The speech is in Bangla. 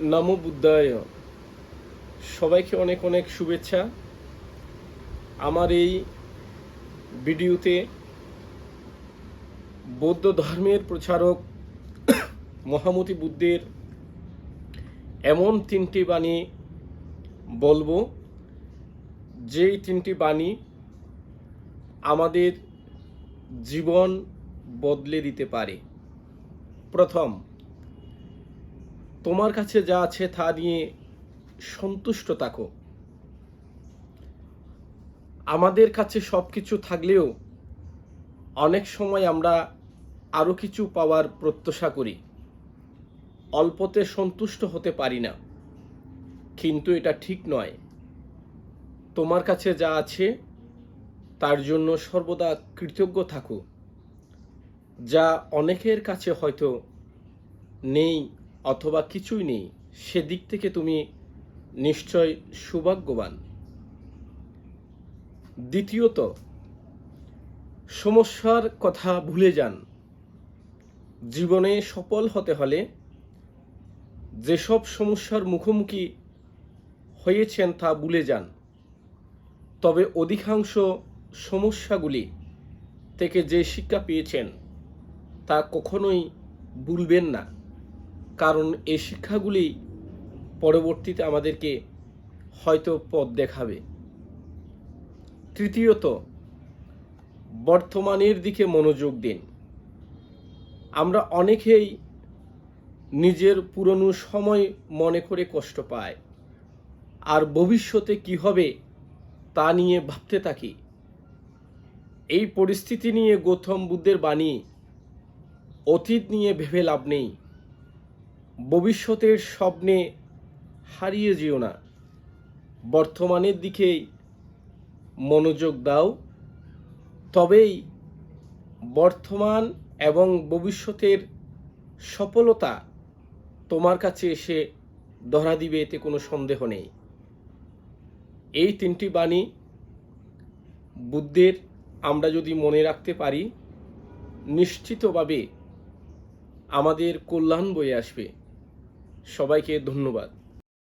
নমো বুদ্ধায় সবাইকে অনেক অনেক শুভেচ্ছা। আমার এই ভিডিওতে বৌদ্ধ ধর্মের প্রচারক মহামতি বুদ্ধের এমন তিনটি বাণী বলব, যেই তিনটি বাণী আমাদের জীবন বদলে দিতে পারে। প্রথম তোমার কাছে যা আছে তা নিয়ে সন্তুষ্ট থাকো। আমাদের কাছে সব কিছু থাকলেও অনেক সময় আমরা আরও কিছু পাওয়ার প্রত্যাশা করি। অল্পতে সন্তুষ্ট হতে পারি না। কিন্তু এটা ঠিক নয়। তোমার কাছে যা আছে, তার জন্য সর্বদা কৃতজ্ঞ থাকো। যা অনেকের কাছে হয়তো নেই অথবা কিছুই নেই, সেদিক থেকে তুমি নিশ্চয় সৌভাগ্যবান। দ্বিতীয়ত, সমস্যার কথা ভুলে যান। জীবনে সফল হতে হলে যেসব সমস্যার মুখোমুখি হয়েছেন তা ভুলে যান। তবে অধিকাংশ সমস্যাগুলি থেকে যে শিক্ষা পেয়েছেন তা কখনোই ভুলবেন না। কারণ এই শিক্ষাগুলি পরবর্তীতে আমাদেরকে হয়তো পথ দেখাবে। তৃতীয়ত, বর্তমানের দিকে মনোযোগ দিন। আমরা অনেকেই নিজের পুরনো সময় মনে করে কষ্ট পায় আর ভবিষ্যতে কি হবে তা নিয়ে ভাবতে থাকি। এই পরিস্থিতি নিয়ে গৌতম বুদ্ধের বাণী, অতীত নিয়ে ভেবে লাভ নেই। ভবিষ্যতের স্বপ্নে হারিয়ে যেও না। বর্তমানের দিকেই মনোযোগ দাও। তবেই বর্তমান এবং ভবিষ্যতের সফলতা তোমার কাছে এসে ধরা দিবে, এতে কোনো সন্দেহ নেই। এই তিনটি বাণী বুদ্ধের, আমরা যদি মনে রাখতে পারি, নিশ্চিতভাবে আমাদের কল্যাণ বয়ে আসবে। সবাইকে ধন্যবাদ।